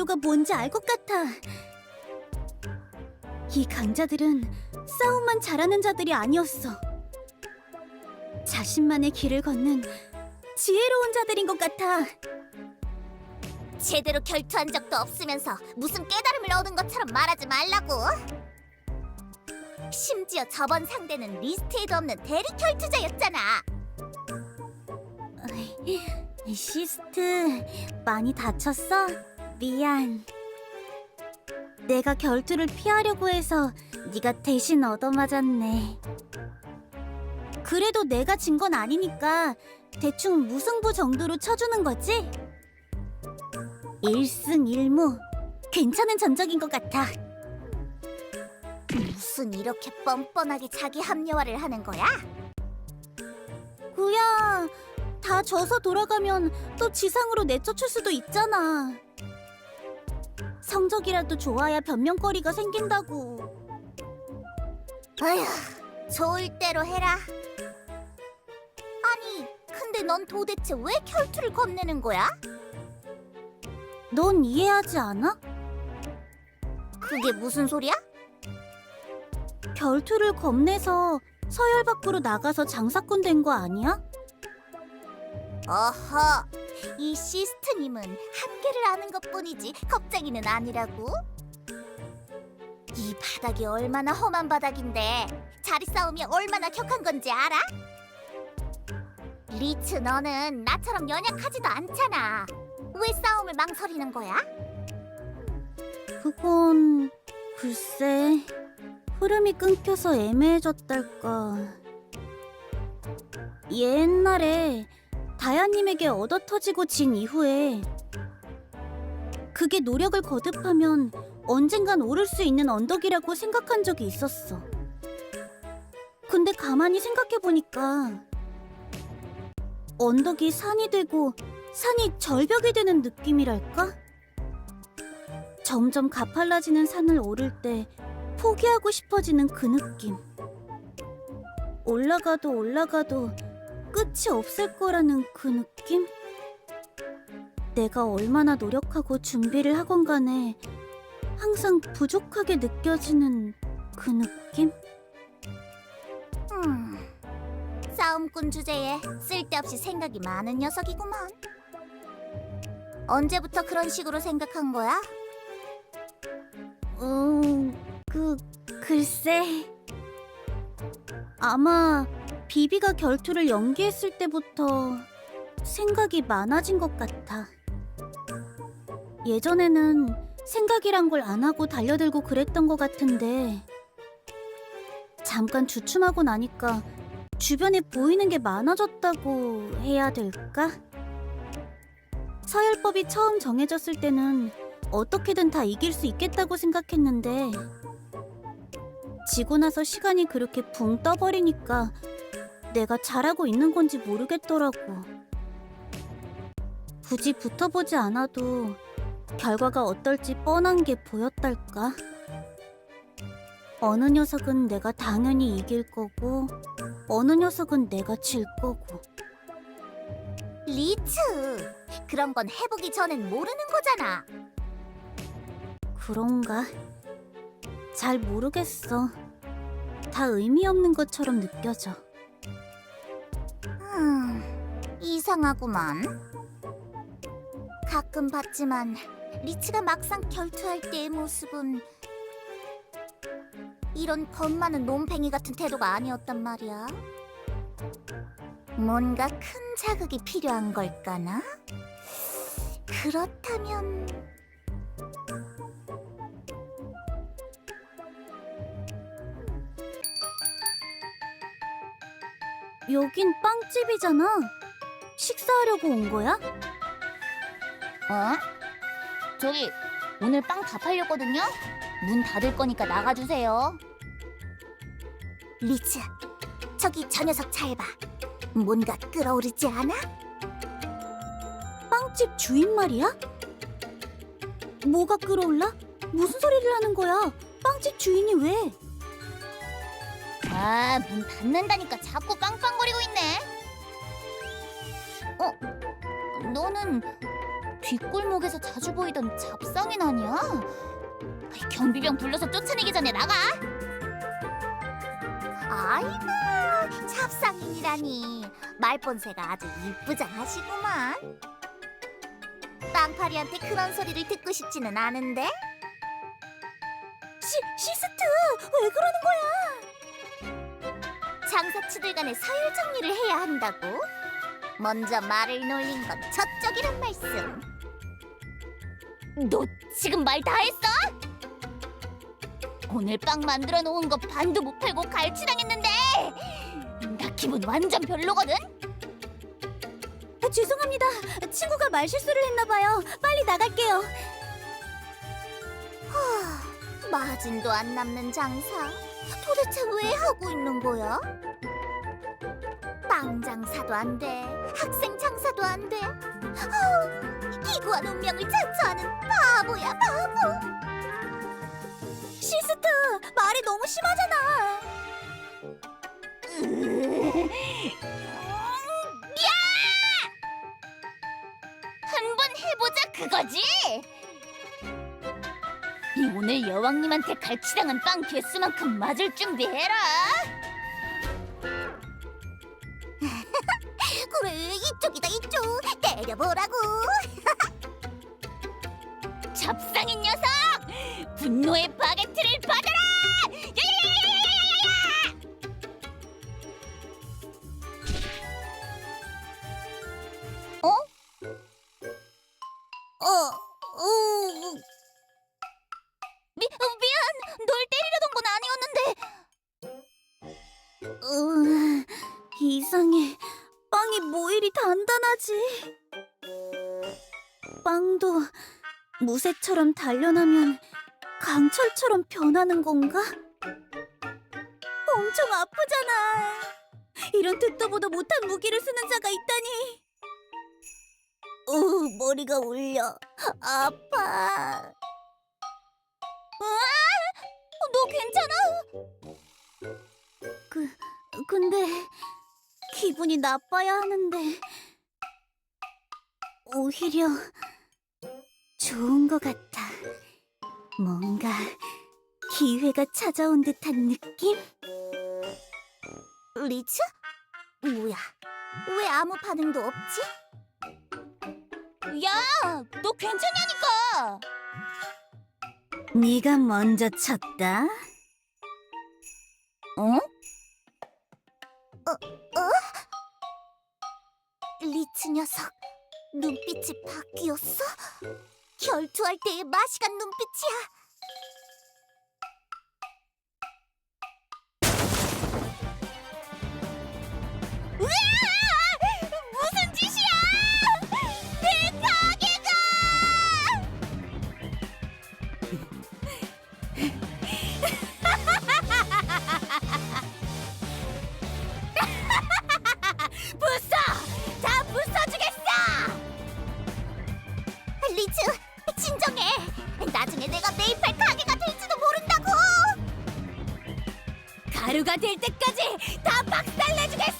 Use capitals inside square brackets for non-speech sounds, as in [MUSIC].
의도가 뭔지 알 것 같아. 이 강자들은 싸움만 잘하는 자들이 아니었어. 자신만의 길을 걷는 지혜로운 자들인 것 같아. 제대로 결투한 적도 없으면서 무슨 깨달음을 얻은 것처럼 말하지 말라고. 심지어 저번 상대는 리스트에도 없는 대리 결투자였잖아. 시스트 많이 다쳤어? 미안. 내가 결투를 피하려고 해서 네가 대신 얻어맞았네. 그래도 내가 진 건 아니니까 대충 무승부 정도로 쳐주는 거지? 일승일무 괜찮은 전적인 것 같아. 무슨 이렇게 뻔뻔하게 자기 합리화를 하는 거야? 구야, 다 져서 돌아가면 또 지상으로 내쫓을 수도 있잖아. 성적이라도 좋아야 변명거리가 생긴다고. 아휴, 좋을 대로 해라. 아니, 근데 넌 도대체 왜 결투를 겁내는 거야? 넌 이해하지 않아? 그게 무슨 소리야? 결투를 겁내서 서열 밖으로 나가서 장사꾼 된 거 아니야? 어허, 이 시스트님은 한계를 아는 것뿐이지 겁쟁이는 아니라고? 이 바닥이 얼마나 험한 바닥인데 자리 싸움이 얼마나 격한 건지 알아? 리츠 너는 나처럼 연약하지도 않잖아. 왜 싸움을 망설이는 거야? 그건 글쎄 흐름이 끊겨서 애매해졌달까. 옛날에 다야님에게 얻어 터지고 진 이후에 그게 노력을 거듭하면 언젠간 오를 수 있는 언덕이라고 생각한 적이 있었어. 근데 가만히 생각해보니까 언덕이 산이 되고 산이 절벽이 되는 느낌이랄까? 점점 가팔라지는 산을 오를 때 포기하고 싶어지는 그 느낌. 올라가도 올라가도 끝이 없을 거라는 그 느낌? 내가 얼마나 노력하고 준비를 하건 간에 항상 부족하게 느껴지는 그 느낌? 음, 싸움꾼 주제에 쓸데없이 생각이 많은 녀석이구만. 언제부터 그런 식으로 생각한 거야? 음, 그, 글쎄. 아마 비비가 결투를 연기했을 때부터 생각이 많아진 것 같아. 예전에는 생각이란 걸 안 하고 달려들고 그랬던 것 같은데, 잠깐 주춤하고 나니까 주변에 보이는 게 많아졌다고 해야 될까? 서열법이 처음 정해졌을 때는 어떻게든 다 이길 수 있겠다고 생각했는데 지고 나서 시간이 그렇게 붕 떠버리니까 내가 잘하고 있는 건지 모르겠더라고. 굳이 붙어보지 않아도 결과가 어떨지 뻔한 게 보였달까? 어느 녀석은 내가 당연히 이길 거고 어느 녀석은 내가 질 거고 리츠! 그런 건 해보기 전엔 모르는 거잖아. 그런가? 잘 모르겠어. 다 의미 없는 것처럼 느껴져. 이상하구만. 가끔 봤지만 리츠가 막상 결투할 때의 모습은 이런 겁 많은 놈팽이 같은 태도가 아니었단 말이야. 뭔가 큰 자극이 필요한 걸까나? 그렇다면 여긴 빵집이잖아. 식사하려고 온 거야? 어? 저기 오늘 빵 다 팔렸거든요. 문 닫을 거니까 나가주세요. 리츠, 저기 저 녀석 잘 봐. 뭔가 끌어오르지 않아? 빵집 주인 말이야? 뭐가 끌어올라? 무슨 소리를 하는 거야? 빵집 주인이 왜? 아, 문 닫는다니까 자꾸 어? 너는 뒷골목에서 자주 보이던 잡상인 아니야? 경비병 불러서 쫓아내기 전에 나가. 아이고, 잡상인이라니. 말본새가 아주 이쁘장하시구만. 빵파리한테 그런 소리를 듣고 싶지는 않은데. 시, 시스트 왜 그러는 거야? 장사치들 간에 서열 정리를 해야 한다고? 먼저 말을 놀린 건 저쪽이란 말씀. 너 지금 말 다 했어? 오늘 빵 만들어 놓은 거 반도 못 팔고 갈치당했는데 나 기분 완전 별로거든. 아, 죄송합니다. 친구가 말실수를 했나 봐요. 빨리 나갈게요. 마진도 안 남는 장사. 도대체 왜 하고 있는 거야? 빵 장사도 안 돼. 학생 장사도 안 돼. 아우, 기구한 운명을 자처하는 바보야 바보. 시스트 말이 너무 심하잖아. 한번 해보자 그거지? 이 오늘 여왕님한테 갈치당한 빵 개수만큼 맞을 준비해라. 그래 이쪽이다 이쪽 때려보라고. [LAUGHS] 잡상인 녀석! 분노의 바게트를 받아라! 야야야야야야야야! 어? 어, 어. 미, 어, 미안. 널 때리려던 건 아니었는데. 으, 이상해. 빵이 뭐 이리 단단하지? 빵도 무쇠처럼 단련하면 강철처럼 변하는 건가? 엄청 아프잖아. 이런 듣도 보도 못한 무기를 쓰는 자가 있다니. 우 머리가 울려. 아파. 너 괜찮아? 그 근데 기분이 나빠야 하는데 오히려 좋은 것 같아. 뭔가 기회가 찾아온 듯한 느낌? 리츠? 뭐야? 왜 아무 반응도 없지? 야, 너 괜찮냐니까. 네가 먼저 쳤다. 어? 리 츠 녀석, 눈빛이 바뀌었어? 결투할 때의 마시간 눈빛이야. 될 때까지 다 박살내주겠어!